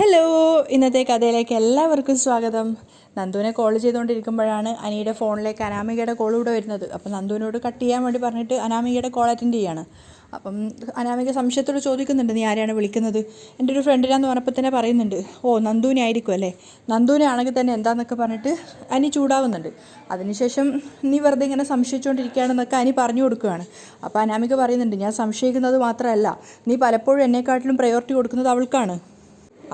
Hello ഇന്നത്തെ കഥയിലേക്ക് എല്ലാവർക്കും സ്വാഗതം. നന്ദുവിനെ കോൾ ചെയ്തുകൊണ്ടിരിക്കുമ്പോഴാണ് അനിയുടെ ഫോണിലേക്ക് അനാമികയുടെ കോൾ ഇവിടെ വരുന്നത്. അപ്പം നന്ദുവിനോട് കട്ട് ചെയ്യാൻ വേണ്ടി പറഞ്ഞിട്ട് അനാമികയുടെ കോൾ അറ്റൻഡ് ചെയ്യാണ്. അപ്പം അനാമിക സംശയത്തോട് ചോദിക്കുന്നുണ്ട് നീ ആരെയാണ് വിളിക്കുന്നത്? എന്റെ ഒരു ഫ്രണ്ടിനാന്ന് പറഞ്ഞപ്പോൾ തന്നെ പറയുന്നുണ്ട് ഓ നന്ദുവിനെ ആയിരിക്കും അല്ലേ? നന്ദുവിനെ ആണെങ്കിൽ തന്നെ എന്താണെന്നൊക്കെ പറഞ്ഞിട്ട് അനി ചൂടാവുന്നുണ്ട്. അതിനുശേഷം നീ വെറുതെ ഇങ്ങനെ സംശയിച്ചുകൊണ്ടിരിക്കുകയാണെന്നൊക്കെ അനി പറഞ്ഞു കൊടുക്കുകയാണ്. അപ്പോൾ അനാമിക പറയുന്നുണ്ട് ഞാൻ സംശയിക്കുന്നത് മാത്രമല്ല നീ പലപ്പോഴും എന്നെക്കാട്ടിലും പ്രയോറിറ്റി കൊടുക്കുന്നത് അവൾക്കാണ്.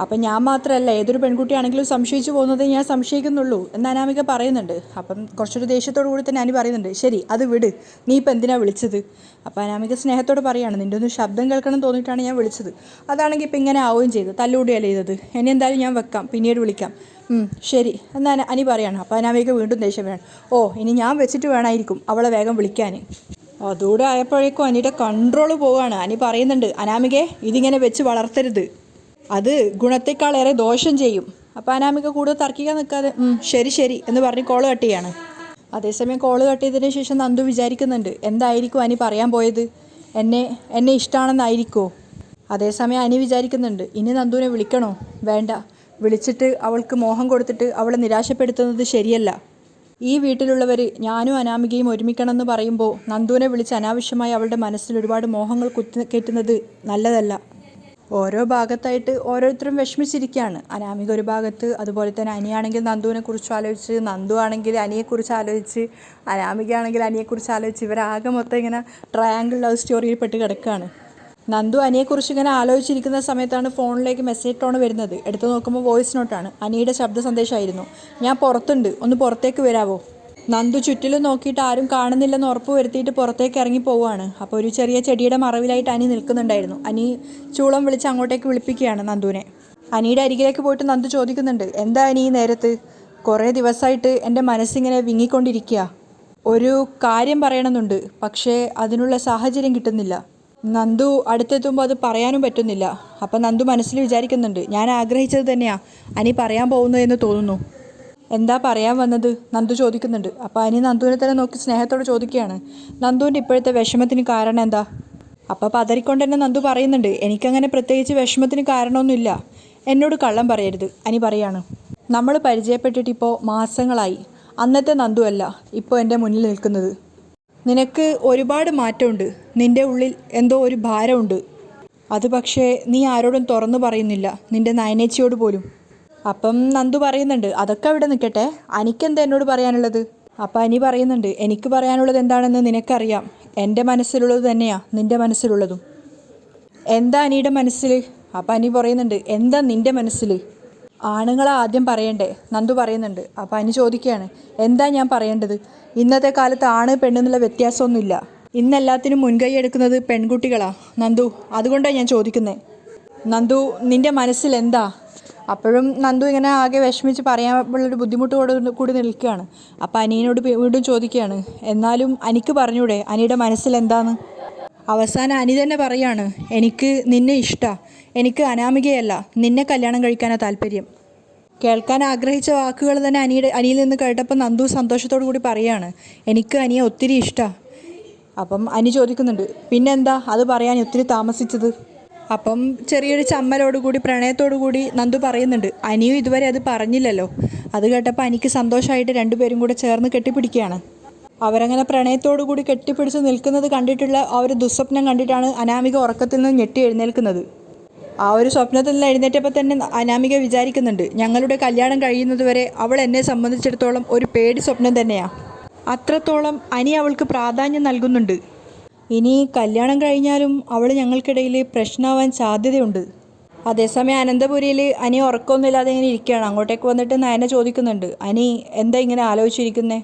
അപ്പം ഞാൻ മാത്രമല്ല ഏതൊരു പെൺകുട്ടിയാണെങ്കിലും സംശയിച്ചു പോകുന്നത് ഞാൻ സംശയിക്കുന്നുള്ളൂ എന്ന് അനാമിക പറയുന്നുണ്ട്. അപ്പം കുറച്ചൊരു ദേഷ്യത്തോടു കൂടി തന്നെ അനി പറയുന്നുണ്ട് ശരി അത് വിട്. നീ ഇപ്പം എന്തിനാണ് വിളിച്ചത്? അപ്പം അനാമിക സ്നേഹത്തോട് പറയാണ് നിന്റെ ഒന്ന് ശബ്ദം കേൾക്കണം തോന്നിയിട്ടാണ് ഞാൻ വിളിച്ചത്. അതാണെങ്കിൽ ഇപ്പം ഇങ്ങനെ ആവുകയും ചെയ്തു. തല്ലുകൂടിയല്ലേ ചെയ്തത് ഇനി എന്തായാലും ഞാൻ വെക്കാം. പിന്നീട് വിളിക്കാം. ശരി. എന്നാൽ അനി പറയാണ്. അപ്പം അനാമിക വീണ്ടും ദേഷ്യം വേണം ഓ ഇനി ഞാൻ വെച്ചിട്ട് വേണമായിരിക്കും അവളെ വേഗം വിളിക്കാൻ അതുകൂടെ ആയപ്പോഴേക്കും അനിയുടെ കൺട്രോൾ പോവുകയാണ് അനി പറയുന്നുണ്ട് അനാമികെ ഇതിങ്ങനെ വെച്ച് വളർത്തരുത്. അത് ഗുണത്തെക്കാളേറെ ദോഷം ചെയ്യും. അപ്പോൾ അനാമിക കൂടുതൽ തർക്കിക്കാൻ നിൽക്കാതെ ശരി ശരി എന്ന് പറഞ്ഞ് കോൾ കട്ട് ചെയ്യാണ്. അതേസമയം കോൾ കട്ട് ചെയ്തതിന് ശേഷം നന്ദു വിചാരിക്കുന്നുണ്ട് എന്തായിരിക്കും അനി പറയാൻ പോയത്? എന്നെ എന്നെ ഇഷ്ടമാണെന്നായിരിക്കുമോ അതേസമയം അനി വിചാരിക്കുന്നുണ്ട് ഇനി നന്ദുവിനെ വിളിക്കണോ? വേണ്ട. വിളിച്ചിട്ട് അവൾക്ക് മോഹം കൊടുത്തിട്ട് അവളെ നിരാശപ്പെടുത്തുന്നത് ശരിയല്ല. ഈ വീട്ടിലുള്ളവർ ഞാനും അനാമികയും ഒരുമിക്കണമെന്ന് പറയുമ്പോൾ നന്ദുവിനെ വിളിച്ച് അനാവശ്യമായി അവളുടെ മനസ്സിൽ ഒരുപാട് മോഹങ്ങൾ കുത്തി കയറ്റുന്നത് നല്ലതല്ല. ഓരോ ഭാഗത്തായിട്ട് ഓരോരുത്തരും വിഷമിച്ചിരിക്കുകയാണ്. അനാമിക ഒരു ഭാഗത്ത് അതുപോലെ തന്നെ അനിയാണെങ്കിൽ നന്ദുവിനെ കുറിച്ച് ആലോചിച്ച് നന്ദു ആണെങ്കിൽ അനിയെക്കുറിച്ച് ആലോചിച്ച് അനാമിക ആണെങ്കിൽ അനിയെക്കുറിച്ച് ആലോചിച്ച് ഇവരാകെ മൊത്തം ഇങ്ങനെ ട്രയാങ്കിൾ ലവ് സ്റ്റോറിയിൽ പെട്ട് കിടക്കുകയാണ്. നന്ദു അനിയെക്കുറിച്ച് ഇങ്ങനെ ആലോചിച്ചിരിക്കുന്ന സമയത്താണ് ഫോണിലേക്ക് മെസ്സേജ് ടോൺ വരുന്നത്. എടുത്തു നോക്കുമ്പോൾ വോയിസ് നോട്ടാണ് അനിയുടെ ശബ്ദ സന്ദേശമായിരുന്നു. ഞാൻ പുറത്തുണ്ട്. ഒന്ന് പുറത്തേക്ക് വരാവോ? നന്ദു ചുറ്റിലും നോക്കിയിട്ട് ആരും കാണുന്നില്ലെന്ന് ഉറപ്പ് വരുത്തിയിട്ട് പുറത്തേക്ക് ഇറങ്ങി പോവുകയാണ്. അപ്പോൾ ഒരു ചെറിയ ചെടിയുടെ മറവിലായിട്ട് അനി നിൽക്കുന്നുണ്ടായിരുന്നു. അനി ചൂളം വിളിച്ച് അങ്ങോട്ടേക്ക് വിളിപ്പിക്കുകയാണ് നന്ദുവിനെ. അനിയുടെ അരികിലേക്ക് പോയിട്ട് നന്ദു ചോദിക്കുന്നുണ്ട് എന്താ അനി ഈ നേരത്ത്? കുറേ ദിവസമായിട്ട് എന്റെ മനസ്സിങ്ങനെ വിങ്ങിക്കൊണ്ടിരിക്കുക. ഒരു കാര്യം പറയണമെന്നുണ്ട് പക്ഷേ അതിനുള്ള സാഹചര്യം കിട്ടുന്നില്ല. നന്ദു അടുത്തെത്തുമ്പോൾ അത് പറയാനും പറ്റുന്നില്ല. അപ്പം നന്ദു മനസ്സിൽ വിചാരിക്കുന്നുണ്ട് ഞാൻ ആഗ്രഹിച്ചത് തന്നെയാണ് അനി പറയാൻ പോകുന്നു എന്ന് തോന്നുന്നു. എന്താ പറയാൻ വന്നത്? നന്ദു ചോദിക്കുന്നുണ്ട്. അപ്പോൾ അനി നന്ദുവിനെ തന്നെ നോക്കി സ്നേഹത്തോട് ചോദിക്കുകയാണ്. നന്ദുവിന്റെ ഇപ്പോഴത്തെ വിഷമത്തിന് കാരണം എന്താ? അപ്പോൾ പതറിക്കൊണ്ട് തന്നെ നന്ദു പറയുന്നുണ്ട് എനിക്കങ്ങനെ പ്രത്യേകിച്ച് വിഷമത്തിന് കാരണമൊന്നുമില്ല. എന്നോട് കള്ളം പറയരുത്. അനി പറയാണ്. നമ്മൾ പരിചയപ്പെട്ടിട്ട് ഇപ്പോൾ മാസങ്ങളായി. അന്നത്തെ നന്ദു അല്ല ഇപ്പോൾ എന്റെ മുന്നിൽ നിൽക്കുന്നത്. നിനക്ക് ഒരുപാട് മാറ്റമുണ്ട്. നിന്റെ ഉള്ളിൽ എന്തോ ഒരു ഭാരമുണ്ട്. അത് പക്ഷേ നീ ആരോടും തുറന്നു പറയുന്നില്ല. നിന്റെ നയനേച്ചിയോട് പോലും. അപ്പം നന്ദു പറയുന്നുണ്ട് അതൊക്കെ അവിടെ നിൽക്കട്ടെ. അനിക്കെന്താ എന്നോട് പറയാനുള്ളത്? അപ്പം അനി പറയുന്നുണ്ട് എനിക്ക് പറയാനുള്ളത് എന്താണെന്ന് നിനക്കറിയാം. എന്റെ മനസ്സിലുള്ളത് തന്നെയാ നിന്റെ മനസ്സിലുള്ളതും. എന്താ അനിയുടെ മനസ്സിൽ അപ്പം അനി പറയുന്നുണ്ട് എന്താ നിന്റെ മനസ്സിൽ ആണുങ്ങളെ ആദ്യം പറയണ്ടേ നന്ദു പറയുന്നുണ്ട്. അപ്പം അനി ചോദിക്കുകയാണ് എന്താ ഞാൻ പറയേണ്ടത്? ഇന്നത്തെ കാലത്ത് ആണ് പെണ്ണെന്നുള്ള വ്യത്യാസമൊന്നുമില്ല. ഇന്നെല്ലാത്തിനും മുൻകൈ എടുക്കുന്നത് പെൺകുട്ടികളാ. നന്ദു അതുകൊണ്ടാണ് ഞാൻ ചോദിക്കുന്നത് നന്ദു നിന്റെ മനസ്സിൽ എന്താ അപ്പോഴും നന്ദു ഇങ്ങനെ ആകെ വിഷമിച്ച് പറയാനുള്ളൊരു ബുദ്ധിമുട്ടോട് കൂടി നിൽക്കുകയാണ്. അപ്പം അനിയനോട് വീണ്ടും ചോദിക്കുകയാണ് എന്നാലും അനിക്ക് പറഞ്ഞൂടെ അനിയുടെ മനസ്സിൽ എന്താന്ന്? അവസാനം അനി തന്നെ പറയാണ് എനിക്ക് നിന്നെ ഇഷ്ടമാണ് എനിക്ക് അനാമികയല്ല നിന്നെ കല്യാണം കഴിക്കാനാണ് താല്പര്യം. കേൾക്കാൻ ആഗ്രഹിച്ച വാക്കുകൾ തന്നെ അനിയുടെ അനിയിൽ നിന്ന് കേട്ടപ്പോൾ നന്ദു സന്തോഷത്തോടു കൂടി പറയാണ് എനിക്ക് അനിയെ ഒത്തിരി ഇഷ്ടമാണ് അപ്പം അനി ചോദിക്കുന്നുണ്ട് പിന്നെന്താ? അത് പറയാൻ ഒത്തിരി താമസിച്ചത്? അപ്പം ചെറിയൊരു ചമ്മലോടുകൂടി പ്രണയത്തോടു കൂടി നന്ദു പറയുന്നുണ്ട് അനിയും ഇതുവരെ അത് പറഞ്ഞില്ലല്ലോ. അത് കേട്ടപ്പോൾ അനിക്ക് സന്തോഷമായിട്ട് രണ്ടുപേരും കൂടെ ചേർന്ന് കെട്ടിപ്പിടിക്കുകയാണ്. അവരങ്ങനെ പ്രണയത്തോടു കൂടി കെട്ടിപ്പിടിച്ച് നിൽക്കുന്നത് കണ്ടിട്ടുള്ള ആ ഒരു ദുസ്വപ്നം കണ്ടിട്ടാണ് അനാമിക ഉറക്കത്തിൽ നിന്ന് ഞെട്ടി എഴുന്നേൽക്കുന്നത്. ആ ഒരു സ്വപ്നത്തിൽ നിന്ന് എഴുന്നേറ്റപ്പോൾ തന്നെ അനാമിക വിചാരിക്കുന്നുണ്ട് ഞങ്ങളുടെ കല്യാണം കഴിയുന്നതുവരെ അവൾ എന്നെ സംബന്ധിച്ചിടത്തോളം ഒരു പേടി സ്വപ്നം തന്നെയാണ് അത്രത്തോളം അനി അവൾക്ക് പ്രാധാന്യം നൽകുന്നുണ്ട്. ഇനി കല്യാണം കഴിഞ്ഞാലും അവൾ ഞങ്ങൾക്കിടയിൽ പ്രശ്നമാവാൻ സാധ്യതയുണ്ട്. അതേസമയം അനന്തപുരിയിൽ അനി ഉറക്കമൊന്നുമില്ലാതെ ഇങ്ങനെ ഇരിക്കുകയാണ്. അങ്ങോട്ടേക്ക് വന്നിട്ട് നയന ചോദിക്കുന്നുണ്ട്. അനി എന്താ ഇങ്ങനെ ആലോചിച്ചിരിക്കുന്നേ?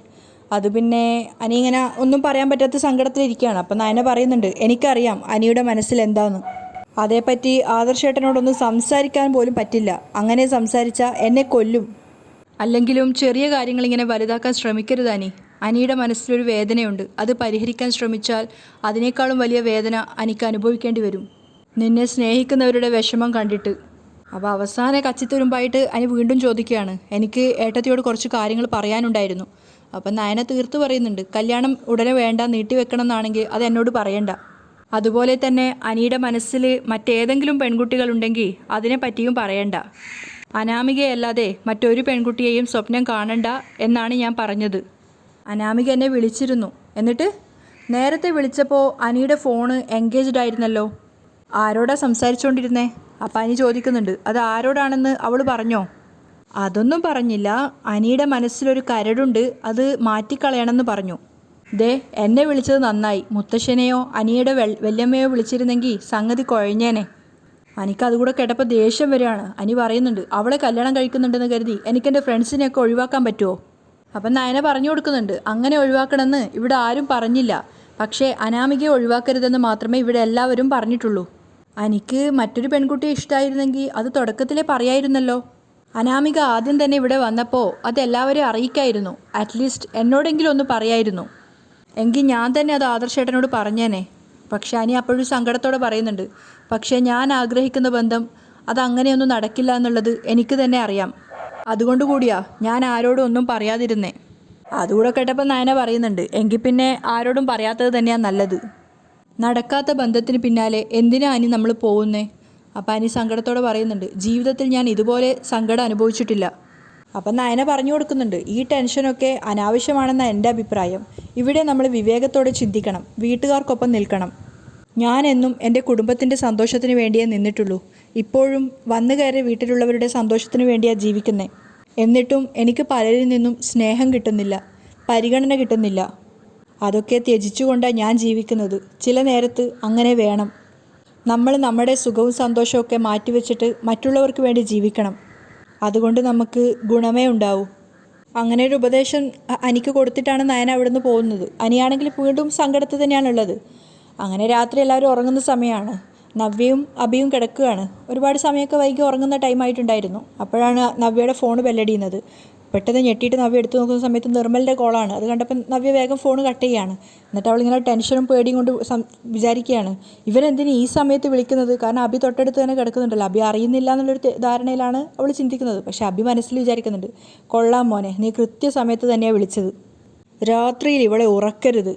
അത് പിന്നെ അനി ഇങ്ങനെ ഒന്നും പറയാൻ പറ്റാത്ത സങ്കടത്തിലിരിക്കുകയാണ്. അപ്പം നയന പറയുന്നുണ്ട് എനിക്കറിയാം അനിയുടെ മനസ്സിൽ എന്താന്ന്. അതേപ്പറ്റി ആദർശേട്ടനോടൊന്നും സംസാരിക്കാൻ പോലും പറ്റില്ല. അങ്ങനെ സംസാരിച്ചാൽ എന്നെ കൊല്ലും. അല്ലെങ്കിലും ചെറിയ കാര്യങ്ങൾ ഇങ്ങനെ വലുതാക്കാൻ ശ്രമിക്കരുത് അനി. അനിയുടെ മനസ്സിലൊരു വേദനയുണ്ട്. അത് പരിഹരിക്കാൻ ശ്രമിച്ചാൽ അതിനേക്കാളും വലിയ വേദന അനിക്ക് അനുഭവിക്കേണ്ടി വരും. നിന്നെ സ്നേഹിക്കുന്നവരുടെ വിഷമം കണ്ടിട്ട്. അപ്പോൾ അവസാന കച്ചിത്തുരുമ്പായിട്ട് അനി വീണ്ടും ചോദിക്കുകയാണ്. എനിക്ക് ഏട്ടത്തിയോട് കുറച്ച് കാര്യങ്ങൾ പറയാനുണ്ടായിരുന്നു. അപ്പം നയന തീർത്ത് പറയുന്നുണ്ട് കല്യാണം ഉടനെ വേണ്ട നീട്ടിവെക്കണം എന്നാണെങ്കിൽ അത് എന്നോട് പറയണ്ട. അതുപോലെ തന്നെ അനിയുടെ മനസ്സിൽ മറ്റേതെങ്കിലും പെൺകുട്ടികളുണ്ടെങ്കിൽ അതിനെ പറ്റിയും പറയണ്ട. അനാമികയല്ലാതെ മറ്റൊരു പെൺകുട്ടിയെയും സ്വപ്നം കാണണ്ട എന്നാണ് ഞാൻ പറഞ്ഞത്. അനാമിക എന്നെ വിളിച്ചിരുന്നു. എന്നിട്ട്? നേരത്തെ വിളിച്ചപ്പോൾ അനിയുടെ ഫോണ് എൻഗേജ്ഡ് ആയിരുന്നല്ലോ. ആരോടാ സംസാരിച്ചുകൊണ്ടിരുന്നേ അപ്പം അനി ചോദിക്കുന്നുണ്ട്. അത് ആരോടാണെന്ന് അവൾ പറഞ്ഞോ? അതൊന്നും പറഞ്ഞില്ല. അനിയുടെ മനസ്സിലൊരു കരടുണ്ട്. അത് മാറ്റിക്കളയണമെന്ന് പറഞ്ഞു. ദേ എന്നെ വിളിച്ചത് നന്നായി. മുത്തശ്ശനെയോ അനിയുടെ വെൽ വല്യമ്മയോ വിളിച്ചിരുന്നെങ്കിൽ സംഗതി കുഴഞ്ഞേനെ. അനിക്ക് അതുകൂടെ കേട്ടപ്പോൾ ദേഷ്യം വരികയാണ്. അനി പറയുന്നുണ്ട് അവളെ കല്യാണം കഴിക്കുന്നുണ്ടെന്ന് കരുതി. എനിക്കെന്റെ ഫ്രണ്ട്സിനെയൊക്കെ ഒഴിവാക്കാൻ പറ്റുമോ അപ്പം നയന പറഞ്ഞു കൊടുക്കുന്നുണ്ട് അങ്ങനെ ഒഴിവാക്കണമെന്ന് ഇവിടെ ആരും പറഞ്ഞില്ല. പക്ഷേ അനാമികയെ ഒഴിവാക്കരുതെന്ന് മാത്രമേ ഇവിടെ എല്ലാവരും പറഞ്ഞിട്ടുള്ളൂ. എനിക്ക് മറ്റൊരു പെൺകുട്ടിയെ ഇഷ്ടമായിരുന്നെങ്കിൽ അത് തുടക്കത്തിലേ പറയായിരുന്നല്ലോ. അനാമിക ആദ്യം തന്നെ ഇവിടെ വന്നപ്പോൾ അത് എല്ലാവരെയും അറിയിക്കായിരുന്നു. അറ്റ്ലീസ്റ്റ് എന്നോടെങ്കിലും ഒന്ന് പറയായിരുന്നു. എങ്കിൽ ഞാൻ തന്നെ അത് ആദർശേട്ടനോട് പറഞ്ഞേനെ. പക്ഷെ അനി അപ്പോഴും സങ്കടത്തോടെ പറയുന്നുണ്ട് പക്ഷേ ഞാൻ ആഗ്രഹിക്കുന്ന ബന്ധം അത് അങ്ങനെയൊന്നും നടക്കില്ല എന്നുള്ളത് എനിക്ക് തന്നെ അറിയാം. അതുകൊണ്ട് കൂടിയാ ഞാൻ ആരോടും ഒന്നും പറയാതിരുന്നേ. അതുകൂടെ കേട്ടപ്പോൾ നയന പറയുന്നുണ്ട് എങ്കിൽ പിന്നെ ആരോടും പറയാത്തത് തന്നെയാണ് നല്ലത്. നടക്കാത്ത ബന്ധത്തിന് പിന്നാലെ എന്തിനാ അനി നമ്മൾ പോകുന്നേ? അപ്പം അനി സങ്കടത്തോടെ പറയുന്നുണ്ട് ജീവിതത്തിൽ ഞാൻ ഇതുപോലെ സങ്കടം അനുഭവിച്ചിട്ടില്ല. അപ്പം നയന പറഞ്ഞു കൊടുക്കുന്നുണ്ട് ഈ ടെൻഷനൊക്കെ അനാവശ്യമാണെന്ന എന്റെ അഭിപ്രായം. ഇവിടെ നമ്മൾ വിവേകത്തോടെ ചിന്തിക്കണം വീട്ടുകാർക്കൊപ്പം നിൽക്കണം. ഞാൻ എന്നും എന്റെ കുടുംബത്തിന്റെ സന്തോഷത്തിന് വേണ്ടിയേ നിന്നിട്ടുള്ളൂ. ഇപ്പോഴും വന്നു കയറി വീട്ടിലുള്ളവരുടെ സന്തോഷത്തിന് വേണ്ടിയാണ് ജീവിക്കുന്നത് എന്നിട്ടും എനിക്ക് പലരിൽ നിന്നും സ്നേഹം കിട്ടുന്നില്ല പരിഗണന കിട്ടുന്നില്ല. അതൊക്കെ ത്യജിച്ചുകൊണ്ടാണ് ഞാൻ ജീവിക്കുന്നത്. ചില നേരത്ത് അങ്ങനെ വേണം. നമ്മൾ നമ്മുടെ സുഖവും സന്തോഷമൊക്കെ മാറ്റിവെച്ചിട്ട് മറ്റുള്ളവർക്ക് വേണ്ടി ജീവിക്കണം. അതുകൊണ്ട് നമുക്ക് ഗുണമേ ഉണ്ടാവൂ. അങ്ങനെ ഒരു ഉപദേശം അനിക്ക് കൊടുത്തിട്ടാണ് നയന അവിടുന്ന് പോകുന്നത്. അനിയാണെങ്കിൽ വീണ്ടും സങ്കടത്തിൽ തന്നെയാണുള്ളത്. അങ്ങനെ രാത്രി എല്ലാവരും ഉറങ്ങുന്ന സമയമാണ്. നവ്യയും അബിയും കിടക്കുകയാണ്. ഒരുപാട് സമയമൊക്കെ വൈകി ഉറങ്ങുന്ന ടൈമായിട്ടുണ്ടായിരുന്നു അപ്പോഴാണ് നവ്യയുടെ ഫോൺ ബെല്ലടിയുന്നത്. പെട്ടെന്ന് ഞെട്ടിയിട്ട് നവ്യ എടുത്തു നോക്കുന്ന സമയത്ത് നിർമ്മലിന്റെ കോളാണ് അത് കണ്ടപ്പോൾ നവ്യ വേഗം ഫോൺ കട്ട് ചെയ്യാണ് എന്നിട്ട് അവളിങ്ങനെ ടെൻഷനും പേടിയും കൊണ്ട് വിചാരിക്കുകയാണ്. ഇവരെന്തിന് ഈ സമയത്ത് വിളിക്കുന്നത്? കാരണം അബി തൊട്ടടുത്ത് തന്നെ കിടക്കുന്നുണ്ടല്ലോ. അബി അറിയുന്നില്ല എന്നുള്ളൊരു ധാരണയിലാണ് അവൾ ചിന്തിക്കുന്നത്. പക്ഷേ അബി മനസ്സിൽ വിചാരിക്കുന്നുണ്ട് കൊള്ളാം മോനെ നീ കൃത്യസമയത്ത് തന്നെയാണ് വിളിച്ചത്. രാത്രിയിൽ ഇവളെ ഉറക്കരുത്.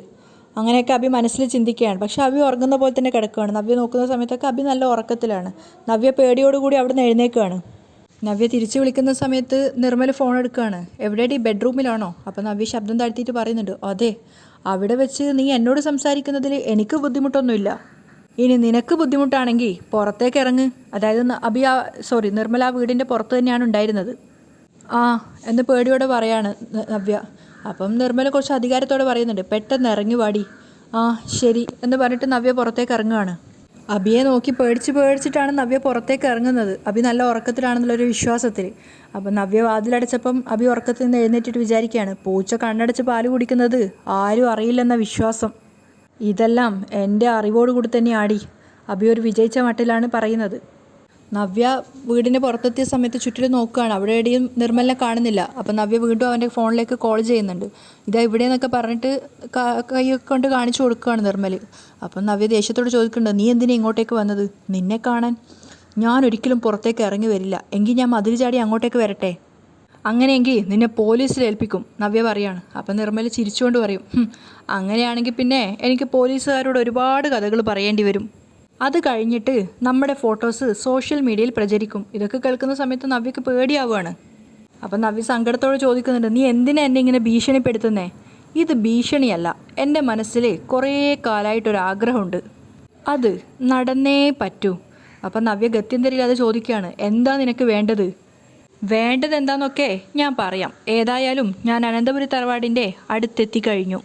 അങ്ങനെയൊക്കെ അബി മനസ്സിൽ ചിന്തിക്കുകയാണ്. പക്ഷെ അബി ഉറങ്ങുന്ന പോലെ തന്നെ കിടക്കുകയാണ്. നവ്യ നോക്കുന്ന സമയത്തൊക്കെ അബി നല്ല ഉറക്കത്തിലാണ്. നവ്യ പേടിയോടുകൂടി അവിടെ നിന്ന് എഴുന്നേക്കുകയാണ് നവ്യ തിരിച്ചു വിളിക്കുന്ന സമയത്ത് നിർമ്മൽ ഫോൺ എടുക്കുകയാണ്. എവിടെയാടി ബെഡ്റൂമിലാണോ? അപ്പം നവ്യ ശബ്ദം താഴ്ത്തിയിട്ട് പറയുന്നുണ്ട്. അതെ അവിടെ വെച്ച് നീ എന്നോട് സംസാരിക്കുന്നതിൽ എനിക്ക് ബുദ്ധിമുട്ടൊന്നുമില്ല. ഇനി നിനക്ക് ബുദ്ധിമുട്ടാണെങ്കിൽ പുറത്തേക്ക് ഇറങ്ങ്. അതായത് അബി ആ സോറി നിർമ്മല ആ വീടിന്റെ പുറത്ത് തന്നെയാണ് ഉണ്ടായിരുന്നത്. ആ എന്ന് പേടിയോടെ പറയാണ് നവ്യ. അപ്പം നിർമ്മല കുറച്ച് അധികാരത്തോടെ പറയുന്നുണ്ട് പെട്ടെന്ന് ഇറങ്ങി വാടി. ആ ശരി എന്ന് പറഞ്ഞിട്ട് നവ്യ പുറത്തേക്ക് ഇറങ്ങുകയാണ് അബിയെ നോക്കി പേടിച്ച് പേടിച്ചിട്ടാണ് നവ്യ പുറത്തേക്ക് ഇറങ്ങുന്നത്. അബി നല്ല ഉറക്കത്തിലാണെന്നുള്ളൊരു വിശ്വാസത്തിൽ. അപ്പം നവ്യ വാതിലടച്ചപ്പം അബി ഉറക്കത്തിൽ നിന്ന് എഴുന്നേറ്റിട്ട് വിചാരിക്കുകയാണ് പൂച്ച കണ്ണടച്ച് പാൽ കുടിക്കുന്നത്? ആരും അറിയില്ലെന്ന വിശ്വാസം. ഇതെല്ലാം എന്റെ അറിവോടുകൂടി തന്നെ ആടി അബി ഒരു വിജയിച്ച മട്ടിലാണ് പറയുന്നത്. നവ്യ വീടിന്റെ പുറത്തെത്തിയ സമയത്ത് ചുറ്റിലും നോക്കുകയാണ്. അവിടെ എവിടെയും നിർമ്മലിനെ കാണുന്നില്ല. അപ്പം നവ്യ വീണ്ടും അവന്റെ ഫോണിലേക്ക് കോൾ ചെയ്യുന്നുണ്ട്. ഇതാ ഇവിടെ എന്നൊക്കെ പറഞ്ഞിട്ട് കൈ കൊണ്ട് കാണിച്ചു കൊടുക്കുകയാണ് നിർമ്മൽ അപ്പം നവ്യ ദേഷ്യത്തോട് ചോദിക്കുന്നുണ്ട് നീ എന്തിനാ ഇങ്ങോട്ടേക്ക് വന്നത്? നിന്നെ കാണാൻ ഞാൻ ഒരിക്കലും പുറത്തേക്ക് ഇറങ്ങി വരില്ല. എങ്കിൽ ഞാൻ മതിൽ ചാടി അങ്ങോട്ടേക്ക് വരട്ടെ? അങ്ങനെയെങ്കിൽ നിന്നെ പോലീസിൽ ഏൽപ്പിക്കും നവ്യ പറയാണ്. അപ്പം നിർമ്മല ചിരിച്ചുകൊണ്ട് പറയും അങ്ങനെയാണെങ്കിൽ പിന്നെ എനിക്ക് പോലീസുകാരോട് ഒരുപാട് കഥകൾ പറയേണ്ടി വരും. അത് കഴിഞ്ഞിട്ട് നമ്മുടെ ഫോട്ടോസ് സോഷ്യൽ മീഡിയയിൽ പ്രചരിക്കും. ഇതൊക്കെ കേൾക്കുന്ന സമയത്ത് നവ്യക്ക് പേടിയാവുകയാണ് അപ്പം നവ്യ സങ്കടത്തോടെ ചോദിക്കുന്നുണ്ട് നീ എന്തിനാ എന്നെ ഇങ്ങനെ ഭീഷണിപ്പെടുത്തുന്നേ? ഇത് ഭീഷണിയല്ല. എന്റെ മനസ്സിൽ കുറേ കാലമായിട്ടൊരാഗ്രഹമുണ്ട് അത് നടന്നേ പറ്റൂ. അപ്പം നവ്യ ഗത്യന്തരില്ലാതെ ചോദിക്കുകയാണ് എന്താ നിനക്ക് വേണ്ടത്? വേണ്ടത് എന്താണെന്നൊക്കെ ഞാൻ പറയാം. ഏതായാലും ഞാൻ അനന്തപുരി തറവാടിന്റെ അടുത്തെത്തിക്കഴിഞ്ഞു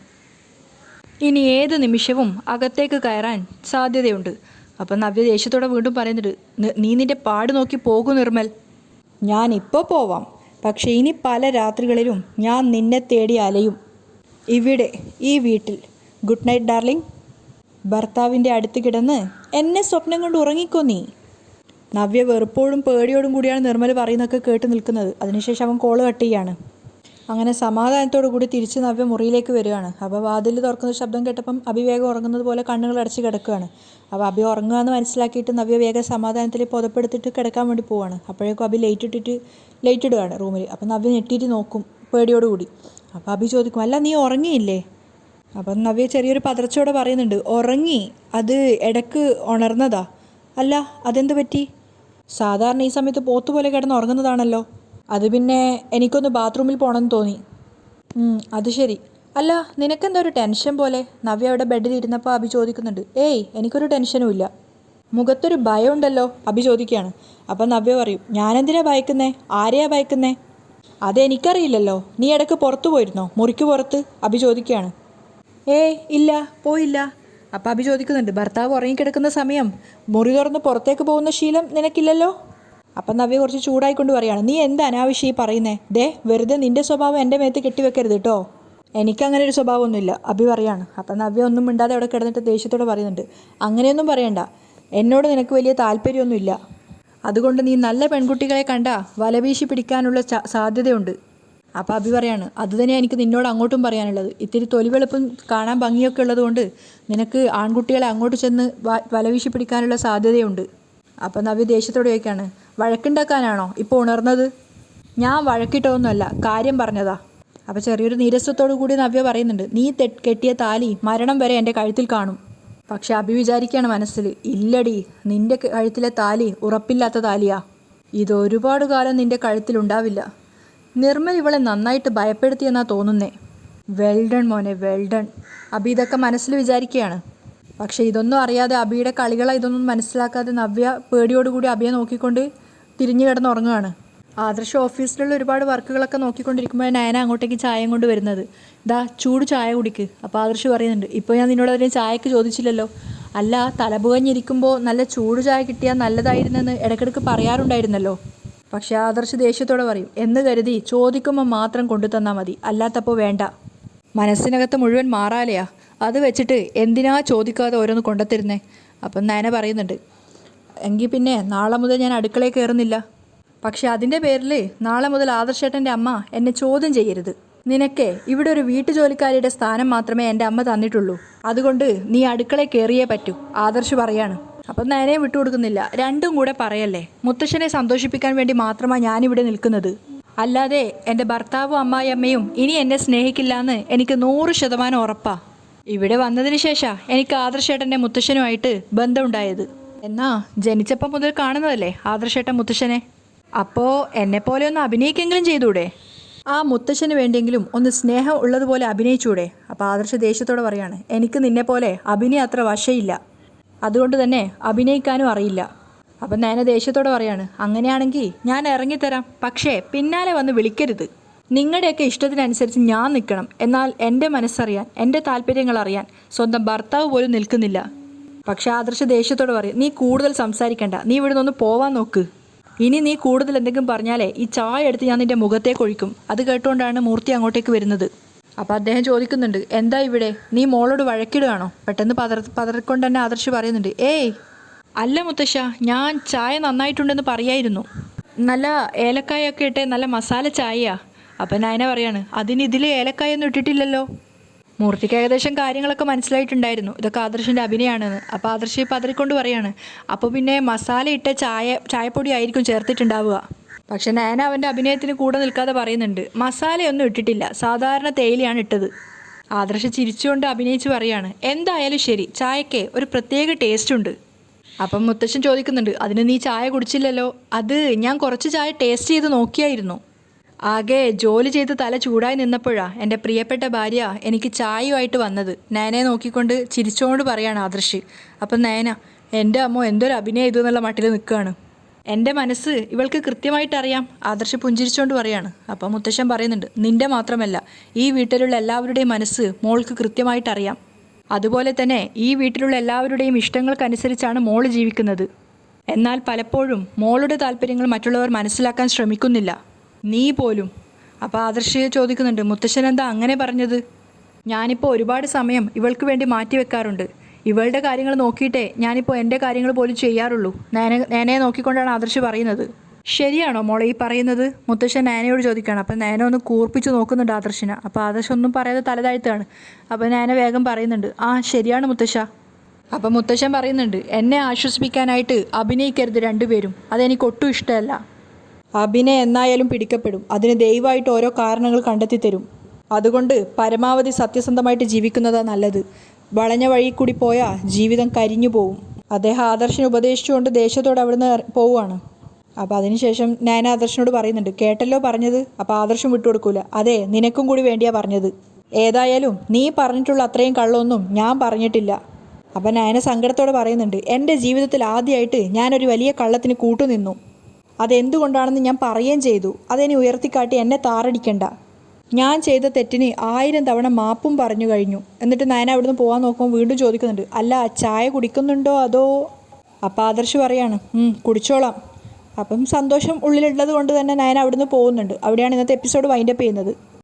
ഇനി ഏത് നിമിഷവും അകത്തേക്ക് കയറാൻ സാധ്യതയുണ്ട്. അപ്പം നവ്യ ദേഷ്യത്തോടെ വീണ്ടും പറയുന്നുണ്ട് നീ നിന്റെ പാട് നോക്കി പോകൂ നിർമ്മൽ. ഞാൻ ഇപ്പോൾ പോവാം. പക്ഷേ ഇനി പല രാത്രികളിലും ഞാൻ നിന്നെ തേടി അലയും. ഇവിടെ ഈ വീട്ടിൽ. Good night darling. ഭർത്താവിന്റെ അടുത്ത് കിടന്ന് എന്നെ സ്വപ്നം കൊണ്ട് ഉറങ്ങിക്കോ നീ. നവ്യ വെറുപ്പോഴും പേടിയോടും കൂടിയാണ് നിർമ്മൽ പറയുന്നതൊക്കെ കേട്ട് നിൽക്കുന്നത്. അതിനുശേഷം അവൻ കോൾ കട്ട് ചെയ്യാണ്. അങ്ങനെ സമാധാനത്തോടു കൂടി തിരിച്ച് നവ്യ മുറിയിലേക്ക് വരികയാണ്. അപ്പോൾ വാതിൽ തുറക്കുന്ന ശബ്ദം കേട്ടപ്പം അഭി വേഗം ഉറങ്ങുന്നത് പോലെ കണ്ണുകൾ അടച്ച് കിടക്കുകയാണ്. അപ്പോൾ അഭി ഉറങ്ങുക എന്ന് മനസ്സിലാക്കിയിട്ട് നവ്യ വേഗം സമാധാനത്തിൽ പുതപ്പെടുത്തിട്ട് കിടക്കാൻ വേണ്ടി പോവാണ്. അപ്പോഴേക്കും അഭി ലൈറ്റ് ഇട്ടിട്ട് ലൈറ്റ് ഇടുകയാണ് റൂമിൽ അപ്പോൾ നവ്യ ഞെട്ടിയിട്ട് നോക്കും പേടിയോടുകൂടി അപ്പോൾ അഭി ചോദിക്കും അല്ല നീ ഉറങ്ങിയില്ലേ? അപ്പം നവ്യ ചെറിയൊരു പതർച്ചയോടെ പറയുന്നുണ്ട് ഉറങ്ങി. അത് ഇടയ്ക്ക് ഉണർന്നതാ. അല്ല അതെന്ത് പറ്റി? സാധാരണ ഈ സമയത്ത് പോത്തുപോലെ കിടന്ന് ഉറങ്ങുന്നതാണല്ലോ. അത് പിന്നെ എനിക്കൊന്ന് ബാത്റൂമിൽ പോകണമെന്ന് തോന്നി. അത് ശരി. അല്ല നിനക്കെന്താ ഒരു ടെൻഷൻ പോലെ? നവ്യ അവിടെ ബെഡിൽ ഇരുന്നപ്പോൾ അഭി ചോദിക്കുന്നുണ്ട്. ഏയ് എനിക്കൊരു ടെൻഷനും ഇല്ല. മുഖത്തൊരു ഭയം ഉണ്ടല്ലോ അഭി ചോദിക്കുകയാണ്. അപ്പം നവ്യ പറയും ഞാനെന്തിനാ ഭയക്കുന്നേ? ആരെയാ ഭയക്കുന്നേ? അതെനിക്കറിയില്ലല്ലോ നീ ഇടയ്ക്ക് പുറത്തു പോയിരുന്നോ? മുറിക്ക് പുറത്ത്? അഭി ചോദിക്കുകയാണ്. ഏയ് ഇല്ല പോയില്ല. അപ്പം അഭി ചോദിക്കുന്നുണ്ട് ഭർത്താവ് ഉറങ്ങിക്കിടക്കുന്ന സമയം മുറി തുറന്ന് പുറത്തേക്ക് പോകുന്ന ശീലം നിനക്കില്ലല്ലോ? അപ്പം നവ്യ കുറച്ച് ചൂടായിക്കൊണ്ട് പറയാണ് നീ എന്താ അനാവശ്യം ഈ പറയുന്നേ? ദേ വെറുതെ നിന്റെ സ്വഭാവം എന്റെ മേത്ത് കെട്ടിവെക്കരുത് കേട്ടോ എനിക്കങ്ങനെ ഒരു സ്വഭാവമൊന്നുമില്ല അഭി പറയാണ്. അപ്പം നവ്യ ഒന്നും മിണ്ടാതെ അവിടെ കിടന്നിട്ട് ദേഷ്യത്തോടെ പറയുന്നുണ്ട് അങ്ങനെയൊന്നും പറയണ്ട എന്നോട് നിനക്ക് വലിയ താല്പര്യമൊന്നുമില്ല. അതുകൊണ്ട് നീ നല്ല പെൺകുട്ടികളെ കണ്ട വലവീശി പിടിക്കാനുള്ള സാധ്യതയുണ്ട്. അപ്പോൾ അഭി പറയാണ് അത് തന്നെ എനിക്ക് നിന്നോട് അങ്ങോട്ടും പറയാനുള്ളത്. ഇത്തിരി തൊലിവെളുപ്പും കാണാൻ ഭംഗിയൊക്കെ ഉള്ളതുകൊണ്ട് നിനക്ക് ആൺകുട്ടികളെ അങ്ങോട്ട് ചെന്ന് വലവീശി പിടിക്കാനുള്ള സാധ്യതയുണ്ട്. അപ്പം നവ്യ ദേഷ്യത്തോടെ ചോദിക്കാണ് വഴക്കുണ്ടാക്കാനാണോ ഇപ്പോൾ ഉണർന്നത്? ഞാൻ വഴക്കിട്ടൊന്നുമല്ല കാര്യം പറഞ്ഞതാ. അപ്പോൾ ചെറിയൊരു നീരസത്തോടു കൂടി നവ്യ പറയുന്നുണ്ട് നീ കെട്ടിയ താലി മരണം വരെ എന്റെ കഴുത്തിൽ കാണും. പക്ഷെ അഭി വിചാരിക്കുകയാണ് മനസ്സിൽ ഇല്ലടി നിന്റെ കഴുത്തിലെ താലി ഉറപ്പില്ലാത്ത താലിയാ. ഇത് ഒരുപാട് കാലം നിന്റെ കഴുത്തിലുണ്ടാവില്ല നിർമ്മൽ ഇവളെ നന്നായിട്ട് ഭയപ്പെടുത്തിയെന്നാ തോന്നുന്നേ. വെൽഡൺ മോനെ വെൽഡൺ അബി ഇതൊക്കെ മനസ്സിൽ വിചാരിക്കുകയാണ്. പക്ഷേ ഇതൊന്നും അറിയാതെ അബിയുടെ കളികളെ ഇതൊന്നും മനസ്സിലാക്കാതെ നവ്യ പേടിയോടുകൂടി അബിയെ നോക്കിക്കൊണ്ട് തിരിഞ്ഞു കിടന്നുറങ്ങുകയാണ്. ആദർശ ഓഫീസിലുള്ള ഒരുപാട് വർക്കുകളൊക്കെ നോക്കിക്കൊണ്ടിരിക്കുമ്പോൾ നയന അങ്ങോട്ടേക്ക് ചായയും കൊണ്ട് വരുന്നത്. ദാ ചൂട് ചായ കുടിക്ക്. അപ്പോൾ ആദർശ് പറയുന്നുണ്ട് ഇപ്പോൾ ഞാൻ നിന്നോട് അതിന് ചായക്ക് ചോദിച്ചില്ലല്ലോ. അല്ല തലപുകഞ്ഞിരിക്കുമ്പോൾ നല്ല ചൂട് ചായ കിട്ടിയാൽ നല്ലതായിരുന്നെന്ന് ഇടയ്ക്കിടയ്ക്ക് പറയാറുണ്ടായിരുന്നല്ലോ. പക്ഷേ ആദർശ് ദേഷ്യത്തോടെ പറയും എന്ന് കരുതി ചോദിക്കുമ്പോൾ മാത്രം കൊണ്ടു തന്നാൽ മതി. അല്ലാത്തപ്പോൾ വേണ്ട. മനസ്സിനകത്ത് മുഴുവൻ മാറാലയാ. അത് വെച്ചിട്ട് എന്തിനാ ചോദിക്കാതെ ഓരോന്ന് കൊണ്ടുത്തരുന്നേ? അപ്പം നയന പറയുന്നുണ്ട് എങ്കിൽ പിന്നെ നാളെ മുതൽ ഞാൻ അടുക്കളയിൽ കയറുന്നില്ല പക്ഷെ അതിന്റെ പേരിൽ നാളെ മുതൽ ആദർശേട്ടന്റെ അമ്മ എന്നെ ചോദ്യം ചെയ്യരുത്. നിനക്ക് ഇവിടെ ഒരു വീട്ടുജോലിക്കാരിയുടെ സ്ഥാനം മാത്രമേ എന്റെ അമ്മ തന്നിട്ടുള്ളൂ. അതുകൊണ്ട് നീ അടുക്കളയിൽ കയറിയേ പറ്റൂ ആദർശ് പറയാണ്. അപ്പം നേരെ വിട്ടുകൊടുക്കുന്നില്ല. രണ്ടും കൂടെ പറയല്ലേ? മുത്തശ്ശനെ സന്തോഷിപ്പിക്കാൻ വേണ്ടി മാത്രമാണ് ഞാനിവിടെ നിൽക്കുന്നത്. അല്ലാതെ എന്റെ ഭർത്താവും അമ്മായിയമ്മയും ഇനി എന്നെ സ്നേഹിക്കില്ല എന്ന് എനിക്ക് നൂറ് ശതമാനം ഉറപ്പാ. ഇവിടെ വന്നതിന് ശേഷം എനിക്ക് ആദർശേട്ടന്റെ മുത്തശ്ശനുമായിട്ട് ബന്ധമുണ്ടായത്. എന്നാ ജനിച്ചപ്പം മുതൽ കാണുന്നതല്ലേ ആദർശേട്ട മുത്തശ്ശനെ? അപ്പോൾ എന്നെപ്പോലെ ഒന്ന് അഭിനയിക്കെങ്കിലും ചെയ്തൂടെ? ആ മുത്തശ്ശന് വേണ്ടിയെങ്കിലും ഒന്ന് സ്നേഹം ഉള്ളതുപോലെ അഭിനയിച്ചൂടെ? അപ്പോൾ ആദർശ ദേഷ്യത്തോടെ പറയാണ് എനിക്ക് നിന്നെ പോലെ അഭിനയം അത്ര വശയില്ല. അതുകൊണ്ട് തന്നെ അഭിനയിക്കാനും അറിയില്ല. അപ്പം നേനെ ദേഷ്യത്തോടെ പറയാണ് അങ്ങനെയാണെങ്കിൽ ഞാൻ ഇറങ്ങിത്തരാം പക്ഷേ പിന്നാലെ വന്ന് വിളിക്കരുത്. നിങ്ങളുടെയൊക്കെ ഇഷ്ടത്തിനനുസരിച്ച് ഞാൻ നിൽക്കണം. എന്നാൽ എന്റെ മനസ്സറിയാൻ എന്റെ താല്പര്യങ്ങൾ അറിയാൻ സ്വന്തം ഭർത്താവ് പോലും നിൽക്കുന്നില്ല. പക്ഷേ ആദർശ ദേഷ്യത്തോട് പറയും നീ കൂടുതൽ സംസാരിക്കണ്ട. നീ ഇവിടെ നിന്ന് പോവാൻ നോക്ക്. ഇനി നീ കൂടുതൽ എന്തെങ്കിലും പറഞ്ഞാലേ ഈ ചായ എടുത്ത് ഞാൻ നിന്റെ മുഖത്തേക്ക് ഒഴിക്കും. അത് കേട്ടുകൊണ്ടാണ് മൂർത്തി അങ്ങോട്ടേക്ക് വരുന്നത്. അപ്പോൾ അദ്ദേഹം ചോദിക്കുന്നുണ്ട് എന്താ ഇവിടെ? നീ മോളോട് വഴക്കിടുകയാണോ? പെട്ടെന്ന് പതർ പതറിക്കൊണ്ട് തന്നെ ആദർശ് പറയുന്നുണ്ട് ഏയ് അല്ല മുത്തശ്ശ ഞാൻ ചായ നന്നായിട്ടുണ്ടെന്ന് പറയായിരുന്നു. നല്ല ഏലക്കായൊക്കെ ഇട്ടേ നല്ല മസാല ചായയാ. അപ്പം നയന പറയാണ് അതിന് ഇതിൽ ഏലക്കായൊന്നും ഇട്ടിട്ടില്ലല്ലോ. മൂർത്തിക്ക് ഏകദേശം കാര്യങ്ങളൊക്കെ മനസ്സിലായിട്ടുണ്ടായിരുന്നു. ഇതൊക്കെ ആദർശിന്റെ അഭിനയമാണെന്ന് അപ്പോൾ ആദർശ് പതറിക്കൊണ്ട് പറയാണ് അപ്പോൾ പിന്നെ മസാല ഇട്ട ചായ ചായപ്പൊടി ആയിരിക്കും ചേർത്തിട്ടുണ്ടാവുക. പക്ഷെ നയന അവന്റെ അഭിനയത്തിന് കൂടെ നിൽക്കാതെ പറയുന്നുണ്ട് മസാലയൊന്നും ഇട്ടിട്ടില്ല സാധാരണ തേയിലയാണ് ഇട്ടത്. ആദർശ് ചിരിച്ചുകൊണ്ട് അഭിനയിച്ച് പറയാണ് എന്തായാലും ശരി ചായക്ക് ഒരു പ്രത്യേക ടേസ്റ്റ് ഉണ്ട്. അപ്പം മുത്തശ്ശൻ ചോദിക്കുന്നുണ്ട് അതിന് നീ ചായ കുടിച്ചില്ലല്ലോ? അത് ഞാൻ കുറച്ച് ചായ ടേസ്റ്റ് ചെയ്ത് നോക്കിയായിരുന്നു. ആകെ ജോലി ചെയ്ത് തല ചൂടായി നിന്നപ്പോഴാ എന്റെ പ്രിയപ്പെട്ട ഭാര്യ എനിക്ക് ചായയുമായിട്ട് വന്നത്. നയനെ നോക്കിക്കൊണ്ട് ചിരിച്ചുകൊണ്ട് പറയാണ് ആദർശ്. അപ്പം നയന എന്റെ അമ്മ എന്തൊരു അഭിനയം ചെയ്തു എന്നുള്ള മട്ടിൽ നിൽക്കുകയാണ്. എന്റെ മനസ്സ് ഇവൾക്ക് കൃത്യമായിട്ട് അറിയാം ആദർശ് പുഞ്ചിരിച്ചുകൊണ്ട് പറയാണ്. അപ്പം മുത്തശ്ശൻ പറയുന്നുണ്ട് നിന്റെ മാത്രമല്ല ഈ വീട്ടിലുള്ള എല്ലാവരുടെയും മനസ്സ് മോൾക്ക് കൃത്യമായിട്ട് അറിയാം. അതുപോലെ തന്നെ ഈ വീട്ടിലുള്ള എല്ലാവരുടെയും ഇഷ്ടങ്ങൾക്കനുസരിച്ചാണ് മോൾ ജീവിക്കുന്നത്. എന്നാൽ പലപ്പോഴും മോളുടെ താല്പര്യങ്ങൾ മറ്റുള്ളവർ മനസ്സിലാക്കാൻ ശ്രമിക്കുന്നില്ല. നീ പോലും. അപ്പോൾ ആദർശയെ ചോദിക്കുന്നുണ്ട് മുത്തശ്ശൻ എന്താ അങ്ങനെ പറഞ്ഞത്? ഞാനിപ്പോൾ ഒരുപാട് സമയം ഇവൾക്ക് വേണ്ടി മാറ്റി വെക്കാറുണ്ട്. ഇവളുടെ കാര്യങ്ങൾ നോക്കിയിട്ടേ ഞാനിപ്പോൾ എന്റെ കാര്യങ്ങൾ പോലും ചെയ്യാറുള്ളൂ. നേനെ നേനയെ നോക്കിക്കൊണ്ടാണ് ആദർശ് പറയുന്നത്. ശരിയാണോ മോളെ ഈ പറയുന്നത്? മുത്തശ്ശൻ നേനയോട് ചോദിക്കുകയാണ്. അപ്പം നേന ഒന്ന് കൂർപ്പിച്ച് നോക്കുന്നുണ്ട് ആദർശിനെ. അപ്പോൾ ആദർശ് ഒന്നും പറയാതെ തലതാഴ്ത്താണ് അപ്പോൾ നേന വേഗം പറയുന്നുണ്ട് ആ ശരിയാണ് മുത്തശ്ശ. അപ്പം മുത്തശ്ശൻ പറയുന്നുണ്ട് എന്നെ ആശ്വസിപ്പിക്കാനായിട്ട് അഭിനയിക്കരുത് രണ്ടുപേരും. അതെനിക്ക് ഒട്ടും ഇഷ്ടമല്ല. അഭിനയം എന്നായാലും പിടിക്കപ്പെടും. അതിന് ദയവായിട്ട് ഓരോ കാരണങ്ങൾ കണ്ടെത്തി തരും അതുകൊണ്ട് പരമാവധി സത്യസന്ധമായിട്ട് ജീവിക്കുന്നതാ നല്ലത്. വളഞ്ഞ വഴി കൂടി പോയാൽ ജീവിതം കരിഞ്ഞു പോവും. അദ്ദേഹം ആദർശിനെ ഉപദേശിച്ചുകൊണ്ട് ദേഷ്യത്തോടെ അവിടുന്ന് പോവുകയാണ്. അപ്പോൾ അതിനുശേഷം ഞാൻ ആദർശനോട് പറയുന്നുണ്ട് കേട്ടല്ലോ പറഞ്ഞത്? അപ്പോൾ ആദർശം വിട്ടുകൊടുക്കൂല അതെ നിനക്കും കൂടി വേണ്ടിയാ പറഞ്ഞത്. ഏതായാലും നീ പറഞ്ഞിട്ടുള്ള അത്രയും കള്ളൊന്നും ഞാൻ പറഞ്ഞിട്ടില്ല. അപ്പം ഞാൻ സങ്കടത്തോടെ പറയുന്നുണ്ട് എന്റെ ജീവിതത്തിൽ ആദ്യമായിട്ട് ഞാനൊരു വലിയ കള്ളത്തിന് കൂട്ടുനിന്നു. അതെന്തുകൊണ്ടാണെന്ന് ഞാൻ പറയുകയും ചെയ്തു. അതെന്നെ ഉയർത്തിക്കാട്ടി എന്നെ താറടിക്കണ്ട. ഞാൻ ചെയ്ത തെറ്റിന് ആയിരം തവണ മാപ്പും പറഞ്ഞു കഴിഞ്ഞു. എന്നിട്ട് നയന അവിടുന്ന് പോകാൻ നോക്കുമ്പോൾ വീണ്ടും ചോദിക്കുന്നുണ്ട് അല്ല ചായ കുടിക്കുന്നുണ്ടോ അതോ? അപ്പം ആദർശ് പറയാണ് കുടിച്ചോളാം. അപ്പം സന്തോഷം ഉള്ളിലുള്ളത് കൊണ്ട് തന്നെ നയന അവിടുന്ന് പോകുന്നുണ്ട്. അവിടെയാണ് ഇന്നത്തെ എപ്പിസോഡ് വൈൻഡപ്പ് ചെയ്യുന്നത്.